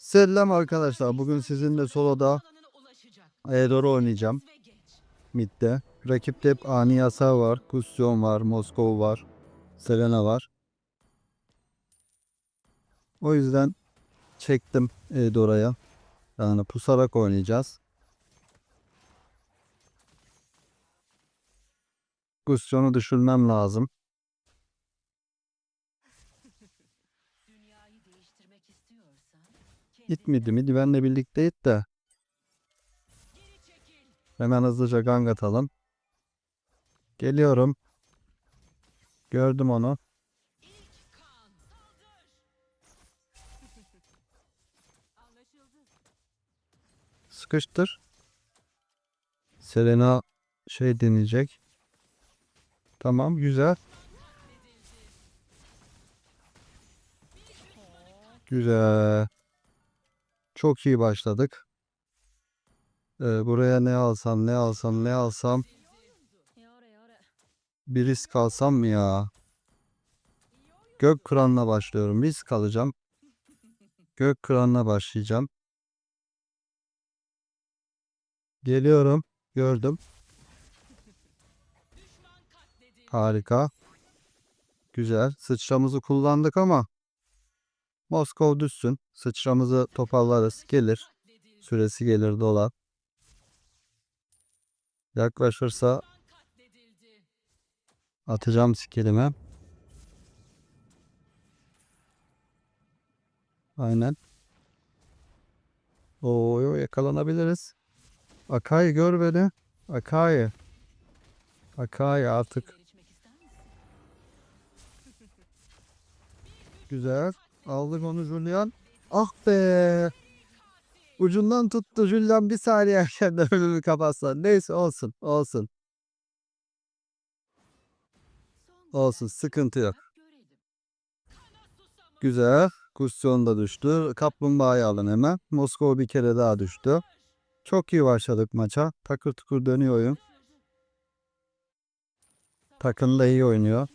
Selam arkadaşlar. Bugün sizinle soloda Eldor'u oynayacağım. Mid'de. Rakipte hep Ani Yasa var. Kusyon var. Moskova var. Selena var. O yüzden çektim Eldor'a. Yani pusarak oynayacağız. Kusyon'u düşürmem lazım. İt miydi miydi benle birlikte it de. Hemen hızlıca gang atalım. Geliyorum. Gördüm onu. Sıkıştır. Selena şey deneyecek. Tamam güzel. Güzel. Çok iyi başladık. Ee, buraya ne alsam ne alsam ne alsam bir risk alsam mı ya? Gök kıranla başlıyorum. Risk alacağım. Gök kıranla başlayacağım. Geliyorum. Gördüm. Harika. Güzel. Sıçramızı kullandık ama Moskova düşsün. Sıçramızı toparlarız. Gelir. Süresi gelir dolar. Yaklaşırsa atacağım skillime. Aynen. Oo yakalanabiliriz. Akai gör beni. Akai. Akai artık? Güzel. Aldık onu Julian. Ah be. Ucundan tuttu Julian bir saniye erken de önünü kapatsa. Neyse olsun. Olsun. Olsun. Sıkıntı yok. Güzel. Kusyon da düştü. Kaplumbağayı alın hemen. Moskova bir kere daha düştü. Çok iyi başladık maça. Takır tukur dönüyor oyun. Takım da iyi oynuyor.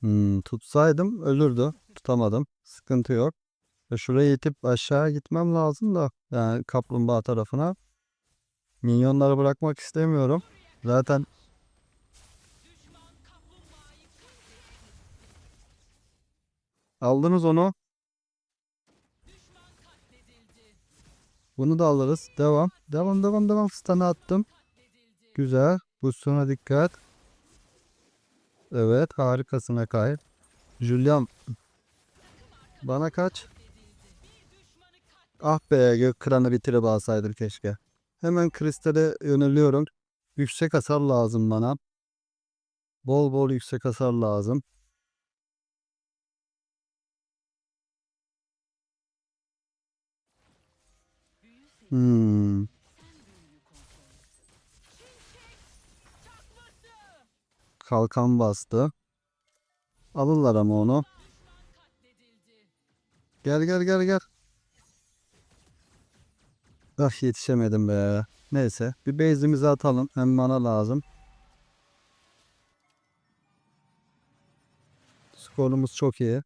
Hmm, tutsaydım ölürdü. Tutamadım. Sıkıntı yok. E şuraya itip aşağı gitmem lazım da. Yani kaplumbağa tarafına. Minyonları bırakmak istemiyorum. Zaten aldınız onu. Bunu da alırız. Devam. Devam devam devam. Stun'ı attım. Güzel. Pozisyona dikkat. Evet harikasına kay. Julian. Bana kaç. Ah be gök kıranı bitirip alsaydım keşke. Hemen kristale yöneliyorum. Yüksek hasar lazım bana. Bol bol yüksek hasar lazım. Hmm. Kalkan bastı. Alırlar ama onu. Gel gel gel gel. Ah yetişemedim be. Neyse. Bir base'imizi atalım. Hem mana lazım. Skorumuz çok iyi.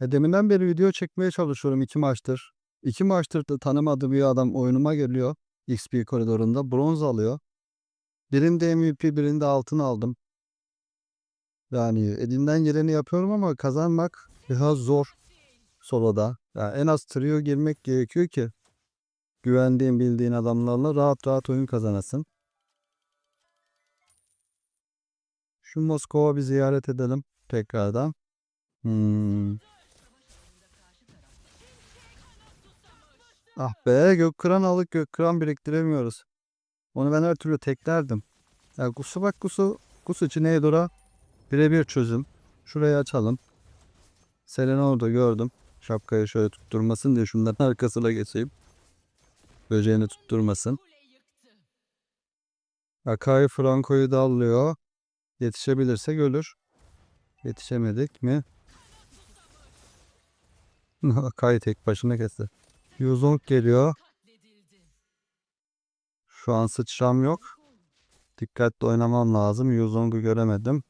E deminden beri video çekmeye çalışıyorum iki maçtır. İki maçtır da tanımadığım bir adam oyunuma geliyor. XP koridorunda. Bronz alıyor. Birinde MVP birinde altın aldım. Yani elinden geleni yapıyorum ama kazanmak biraz zor soloda. Yani en az trio girmek gerekiyor ki güvendiğin bildiğin adamlarla rahat rahat oyun kazanasın. Şu Moskova bir ziyaret edelim tekrardan. Hmm. Ah be Gökkıran alık Gökkıran biriktiremiyoruz. Onu ben her türlü teklerdim. Ya Gusu bak Gusu. Gusu için Eidor'a birebir çözüm. Şurayı açalım. Selena orada gördüm. Şapkayı şöyle tutturmasın diye şunların arkasına geçeyim. Böceğini tutturmasın. Akai Franco'yu da alıyor. Yetişebilirsek ölür. Yetişemedik mi? Akai tek başına kesti. Yuzong geliyor. Şu an sıçram yok. Dikkatli oynamam lazım. Yuzong'u göremedim.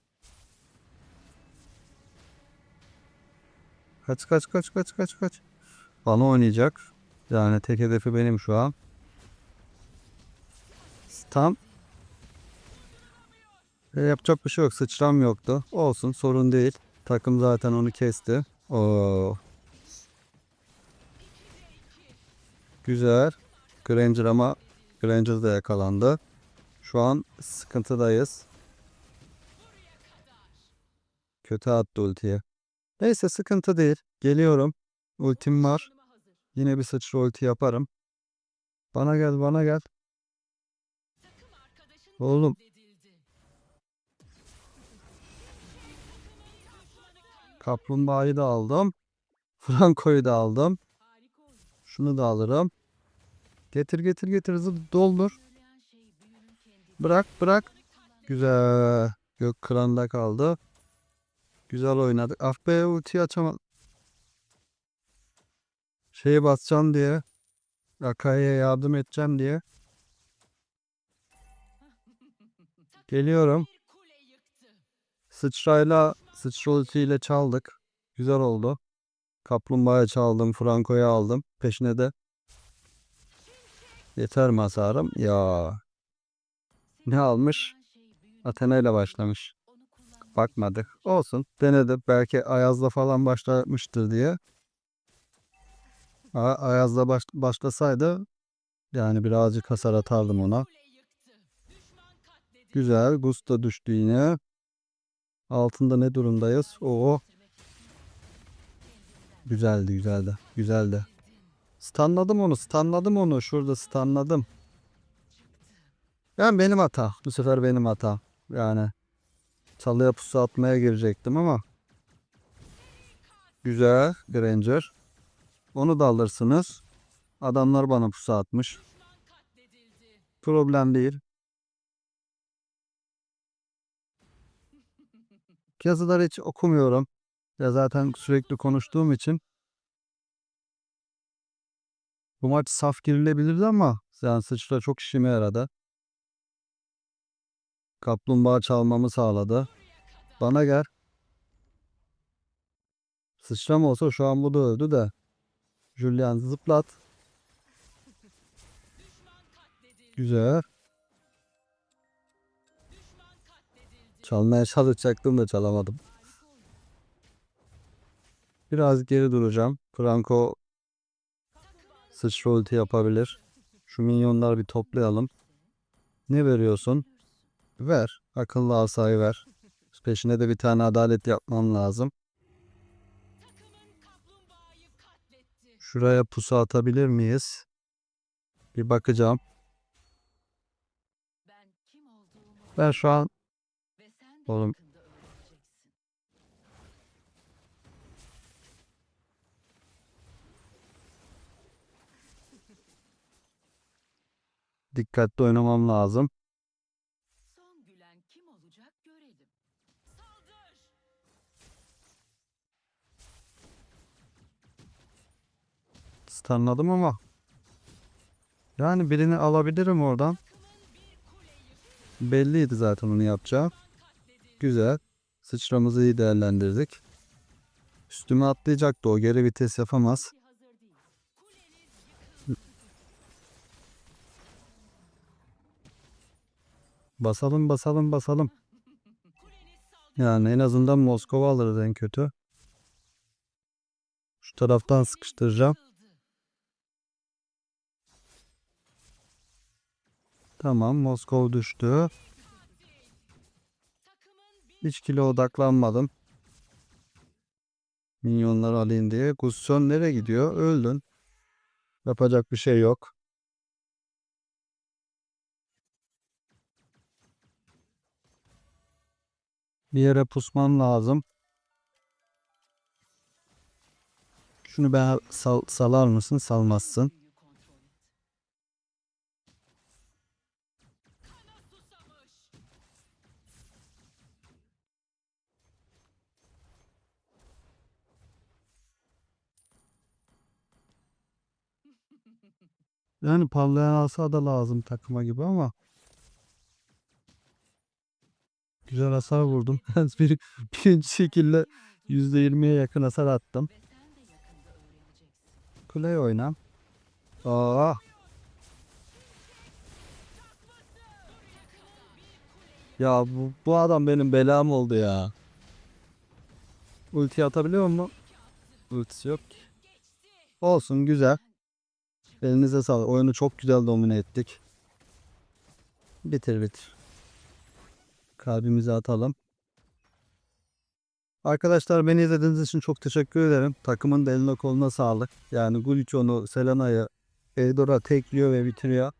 Kaç kaç kaç kaç kaç kaç. Bana oynayacak. Yani tek hedefi benim şu an. Tam e, yapacak bir şey yok. Sıçram yoktu. Olsun sorun değil. Takım zaten onu kesti. Oo. Güzel. Granger ama Granger da yakalandı. Şu an sıkıntıdayız. Kötü attı ultiye. Neyse sıkıntı değil. Geliyorum. Ultim var. Yine bir sıçra ulti yaparım. Bana gel bana gel. Oğlum kaplumbağayı da aldım. Franco'yu da aldım. Şunu da alırım. Getir getir getir hızlı doldur. Şey. Bırak bırak. Güzel. Gök kıranda kaldı. Güzel oynadık. Ah be ultiyi açamadım. Şeye basacağım diye. Akai'ye yardım edeceğim diye. Geliyorum. Sıçrayla sıçra ultiyle çaldık. Güzel oldu. Kaplumbağaya çaldım. Franco'yu aldım. Peşine de Yeter mi hasarım? Ya. Ne almış? Athena ile başlamış. Bakmadık. Olsun. Denedi. Belki Ayaz'la falan başlamıştır diye. A- Ayaz'la baş- başlasaydı yani birazcık hasar atardım ona. Güzel. Gus da düştü yine. Altında ne durumdayız? Oo. Güzeldi güzeldi. Güzeldi. Stunladım onu. Stunladım onu. Şurada stunladım. Yani benim hata. Bu sefer benim hata. Yani çalıya pusu atmaya girecektim ama. Güzel. Granger. Onu da alırsınız. Adamlar bana pusu atmış. Problem değil. Yazıları hiç okumuyorum. Ya zaten sürekli konuştuğum için. Bu maç saf girilebilirdi ama yani sıçra çok işime yaradı. Kaplumbağa çalmamı sağladı. Bana gel. Sıçram olsa şu an bu da öldü de. Julian zıplat. Güzel. Çalmaya çalışacaktım da çalamadım. Biraz geri duracağım. Franco sıçra ulti yapabilir. Şu minyonları bir toplayalım. Ne veriyorsun? Ver. Akıllı asayı ver. Peşine de bir tane adalet yapmam lazım. Şuraya pusu atabilir miyiz? Bir bakacağım. Ben şu an Oğlum. dikkatli oynamam lazım. Gülen kim olacak görelim. Saldır! Stunladım ama. Yani birini alabilirim oradan. Belliydi zaten onu yapacağı. Katledildi. Güzel. Sıçramızı iyi değerlendirdik. Üstüme atlayacaktı o. Geri vites yapamaz. Basalım basalım basalım. Yani en azından Moskova alırız en kötü. Şu taraftan sıkıştıracağım. Tamam Moskova düştü. Hiç kilo odaklanmadım. Minyonları alayım diye. Gusyon nereye gidiyor? Öldün. Yapacak bir şey yok. Bir yere pusmam lazım. Şunu ben sal, salar mısın? Salmazsın. Yani parlayan asa da lazım takıma gibi ama. Güzel hasar vurdum. bir, birinci şekilde Kim olduğumu %20'ye yakın hasar attım. Kuleye oyna. Aa. Ya bu, bu adam benim belam oldu ya. Ulti atabiliyor mu? Ultisi yok ki. Olsun güzel. Elinize sağlık. Oyunu çok güzel domine ettik. Bitir bitir. Kalbimizi atalım. Arkadaşlar beni izlediğiniz için çok teşekkür ederim. Takımın da eline koluna sağlık. Yani Gullichon'u, Selena'yı, Eldor'a tekliyor ve bitiriyor.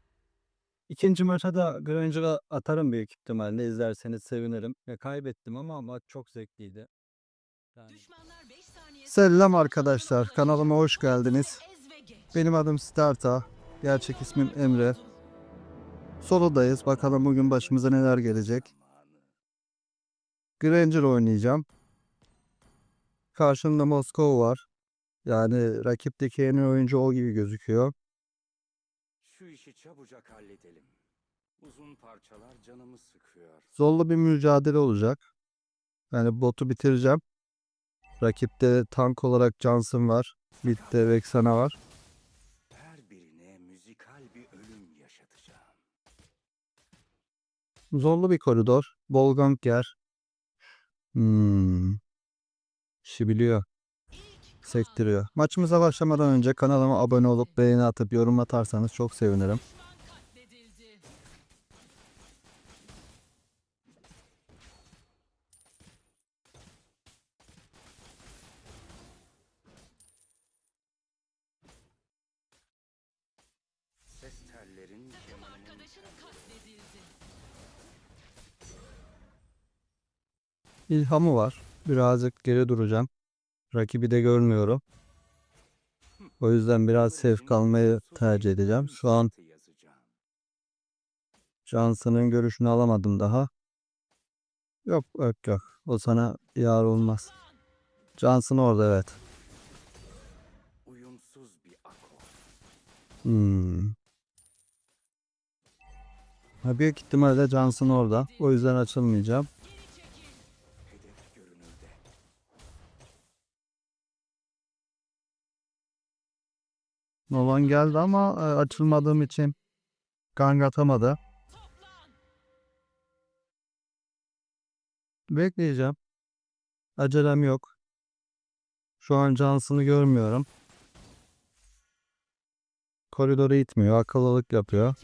İkinci maça da Granger'a atarım büyük ihtimalle. İzlerseniz sevinirim. Ya kaybettim ama maç çok zevkliydi. Yani- Düşmanlar 5 saniye Selam arkadaşlar. Kanalıma hoş geldiniz. Benim adım Starta. Gerçek ismim Emre. Solodayız. Bakalım bugün başımıza neler gelecek. Granger oynayacağım. Karşımda Moskova var. Yani rakipteki en iyi oyuncu o gibi gözüküyor. Şu işi çabucak halledelim. Uzun parçalar canımı sıkıyor. Zorlu bir mücadele olacak. Yani botu bitireceğim. Rakipte tank olarak Johnson var. Mid'de Vexana var. Her birine müzikal bir ölüm yaşatacağım. Zorlu bir koridor. Bol gank yer. Hmm. İşi biliyor. Sektiriyor. Maçımıza başlamadan önce kanalıma abone olup beğeni atıp yorum atarsanız çok sevinirim. İlhamı var. Birazcık geri duracağım. Rakibi de görmüyorum. O yüzden biraz safe kalmayı tercih edeceğim. Şu an. Johnson'ın görüşünü alamadım daha. Yok yok yok. O sana yar olmaz. Johnson orada evet. Uyumsuz bir akor. Hmm. Ha, büyük ihtimalle Johnson orada. O yüzden açılmayacağım. Nolan geldi ama e, açılmadığım için gang atamadı. Bekleyeceğim. Acelem yok. Şu an Johnson'ı görmüyorum. Koridoru itmiyor. Akıllılık yapıyor.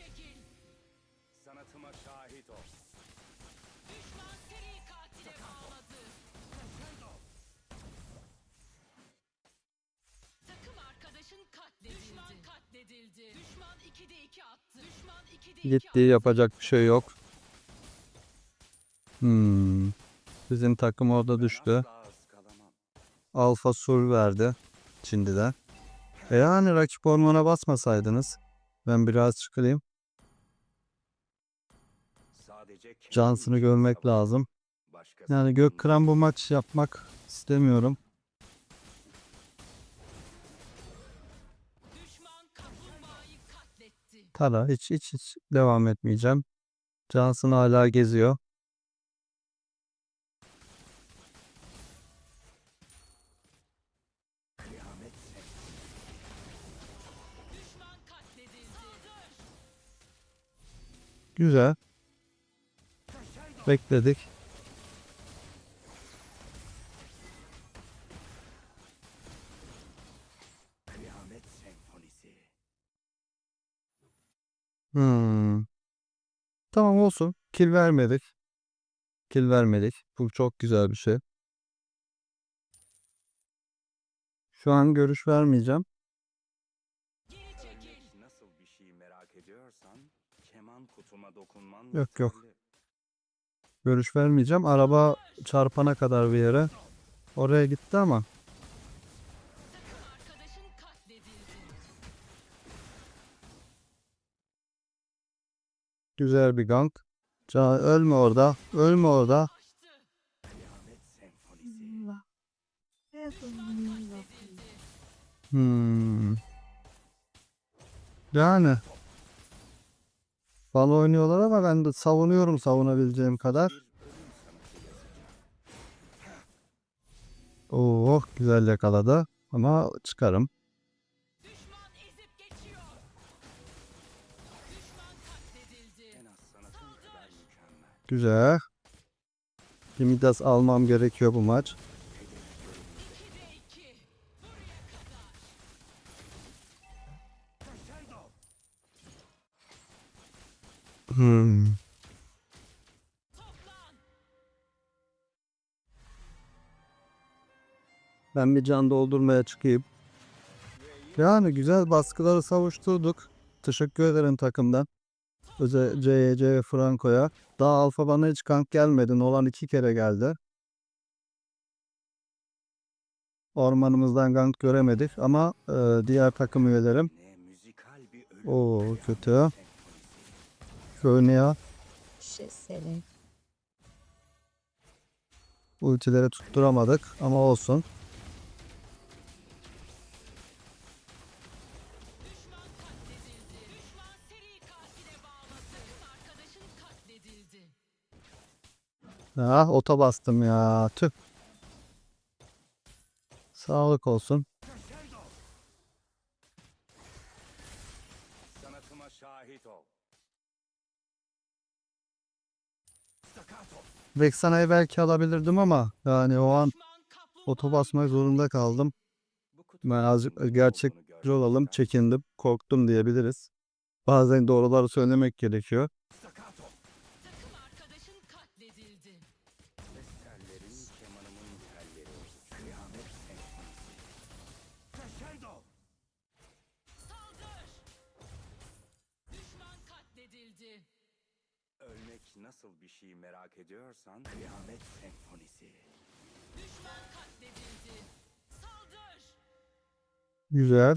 Gitti yapacak bir şey yok. Hmm. Bizim takım orada düştü. Alfa sur verdi. Şimdiden. E yani rakip ormana basmasaydınız. Ben biraz Johnson'ı için görmek lazım. Yani gök kıran bu maç yapmak istemiyorum. Tara hiç hiç hiç devam etmeyeceğim. Johnson hala geziyor. Güzel. Bekledik. Hmm. Tamam olsun. Kill vermedik. Kill vermedik. Bu çok güzel bir şey. Şu an görüş vermeyeceğim. Nasıl bir şey merak ediyorsan keman kutuma dokunman Yok, yok. Görüş vermeyeceğim. Araba çarpana kadar bir yere. Oraya gitti ama. Güzel bir gank. Ca- ölme orada. Ölme orada. Hmm. Yani. Bal oynuyorlar ama ben de savunuyorum savunabileceğim kadar. Oo, güzel yakaladı. Ama çıkarım. Güzel. Bir Midas almam gerekiyor bu maç. 2'de 2. Buraya kadar. Hmm. Ben bir can doldurmaya çıkayım. Yani güzel baskıları savuşturduk. Teşekkür ederim takımdan. Özel CYC ve Franco'ya. Daha alfa bana hiç kank gelmedi. Nolan iki kere geldi. Ormanımızdan gank göremedik ama e, diğer takım üyelerim o kötü. Şey seni. Ultileri tutturamadık ama olsun. Ah ota bastım ya. Tüh. Sağlık olsun. Sanatıma şahit ol. Vexana'yı belki alabilirdim ama yani o an ota basmak zorunda kaldım. Ben azıcık gerçekçi olalım. Çekindim, korktum diyebiliriz. Bazen doğruları söylemek gerekiyor. Nasıl bir şey merak ediyorsan kıyamet senfonisi. Düşman katledildi. Saldır. Güzel.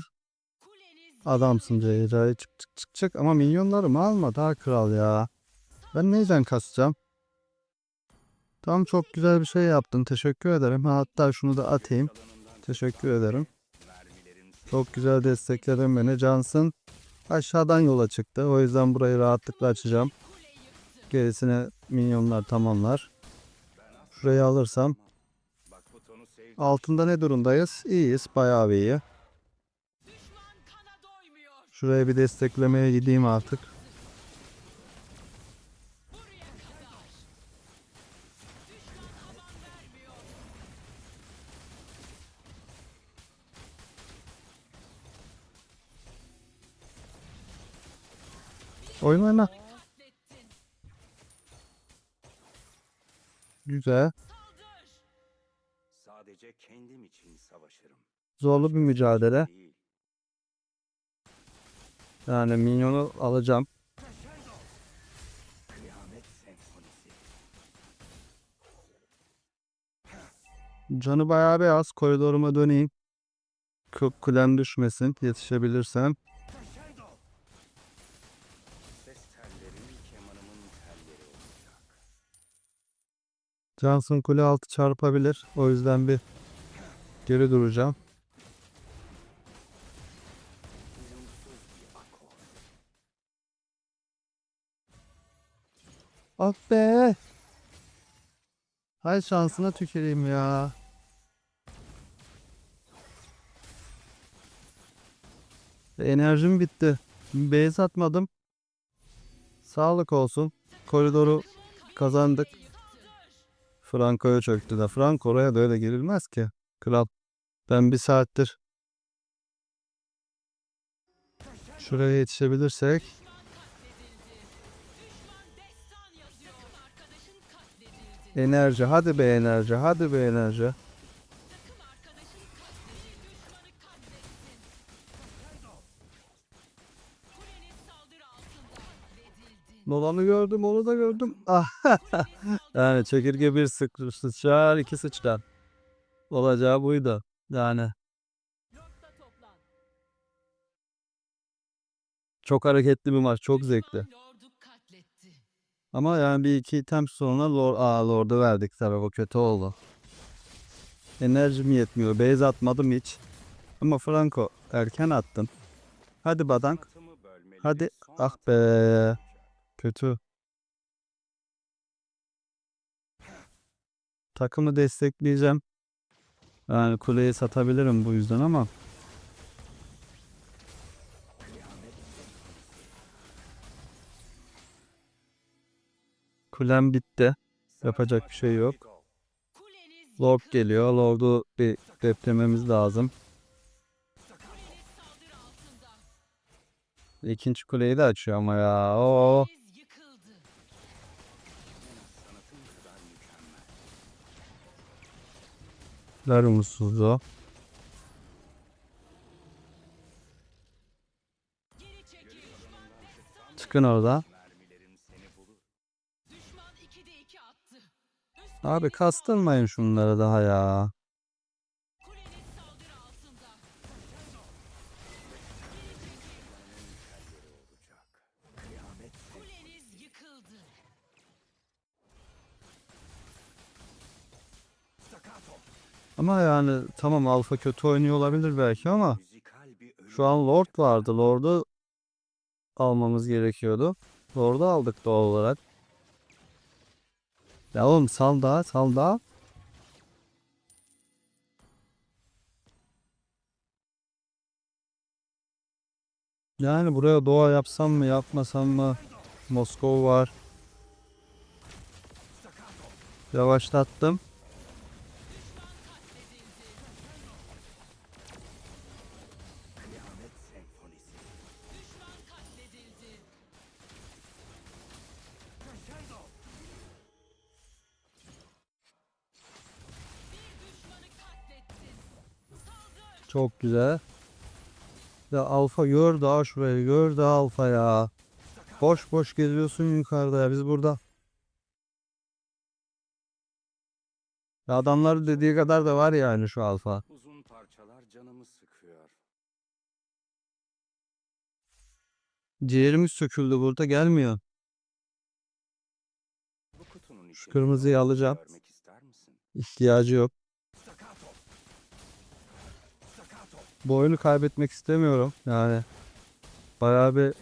Adamsın Ceyda. Çık çık çık çık. Ama minyonlarımı alma daha kral ya. Ben neyden kasacağım? Tam çok güzel bir şey yaptın. Teşekkür ederim. Ha, Hatta şunu da atayım. Teşekkür ederim. Çok güzel destekledin beni. Cansın aşağıdan yola çıktı. O yüzden burayı rahatlıkla açacağım. Gerisine minyonlar tamamlar. Şurayı alırsam. Altında ne durumdayız? İyiyiz. Bayağı iyi. Şuraya bir desteklemeye gideyim artık. Oyun oyna. Güzel. Sadece kendim için savaşırım. Zorlu bir mücadele. Yani minyonu alacağım. Canı bayağı bir az. Koridoruma döneyim. Ku- Kulem düşmesin. Yetişebilirsem. Johnson kule altı çarpabilir. O yüzden bir geri duracağım. Ah be. Hay şansına tüküreyim ya. Enerjim bitti. Base atmadım. Sağlık olsun. Koridoru kazandık. Franco'ya çöktü de. Franco oraya da öyle girilmez ki. Kral. Ben bir saattir şuraya yetişebilirsek enerji hadi be enerji hadi be enerji. Nolan'ı gördüm onu da gördüm. Yani çekirge bir sık sıçrar iki sıçrar. Olacağı buydu. Yani çok hareketli bir maç çok zevkli. Ama yani bir iki item sonra Lord, aa, Lord'u verdik tabii o kötü oldu. Enerjim yetmiyor. Base atmadım hiç. Ama Franco erken attın. Hadi Badank. Hadi. Ah be. Kötü. Takımı destekleyeceğim. Yani kuleyi satabilirim bu yüzden ama. Kulem bitti. Yapacak bir şey yok. Lord geliyor. Lord'u bir deprememiz lazım. İkinci kuleyi de açıyor ama ya. Oo. Ver umutsuzluğu. Çıkın orada. Mermilerim seni bulur. Düşman 2'de 2 attı. Üst Abi kastırmayın şunları daha ya. Ama yani tamam Alfa kötü oynuyor olabilir belki ama şu an Lord vardı. Lord'u almamız gerekiyordu. Lord'u aldık doğal olarak. Ya oğlum sal daha sal daha. Yani buraya doğa yapsam mı yapmasam mı? Moskova var. Yavaşlattım. Çok güzel. Ya Alfa gör daha şurayı gör daha Alfa ya. Boş boş geziyorsun yukarıda ya biz burada. Ya adamlar dediği kadar da var yani şu Alfa. Uzun parçalar canımı sıkıyor. Ciğerimiz söküldü burada gelmiyor. Bu kutunun içinde kırmızıyı alacağım. İhtiyacı yok. Bu oyunu kaybetmek istemiyorum. Yani bayağı bir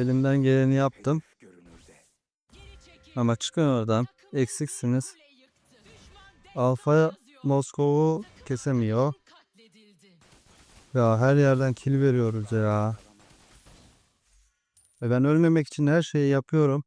elimden geleni yaptım. Ama çıkın oradan. Eksiksiniz. Alfa. Moskova'yı kesemiyor. Ya her yerden kill veriyoruz ya. Ve ben ölmemek için her şeyi yapıyorum.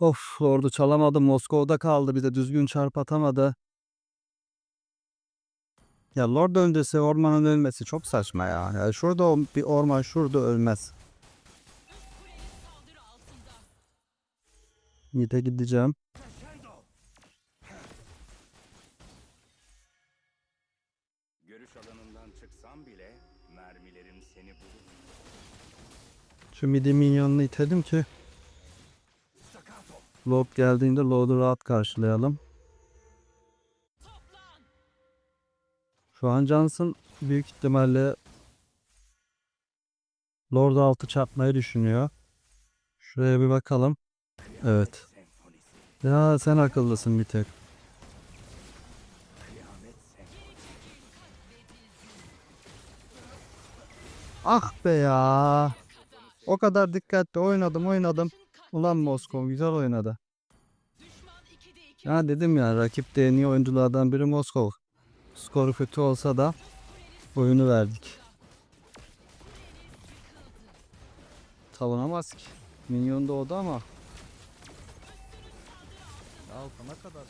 Of ordu çalamadı. Moskova'da kaldı. Bir de düzgün çarp atamadı. Ya Lord öncesi ormanın ölmesi çok saçma ya. ya şurada bir orman şurada ölmez. Mid'e gideceğim. Görüş alanından çıksam bile mermilerim seni bulur. Şu midi minyonunu itelim ki Lord geldiğinde Lord'u rahat karşılayalım. Şu an Johnson büyük ihtimalle Lord altı çarpmayı düşünüyor. Şuraya bir bakalım. Evet. Ya sen akıllısın bir tek. Ah be ya. O kadar dikkatli oynadım oynadım. Ulan Moskova güzel oynadı. Düşman 2'de 2. Ya dedim ya rakip de en iyi oyunculardan biri Moskova. Skoru kötü olsa da oyunu verdik. Savunamaz ki. Minyon da o da ama. Alfa ne kadar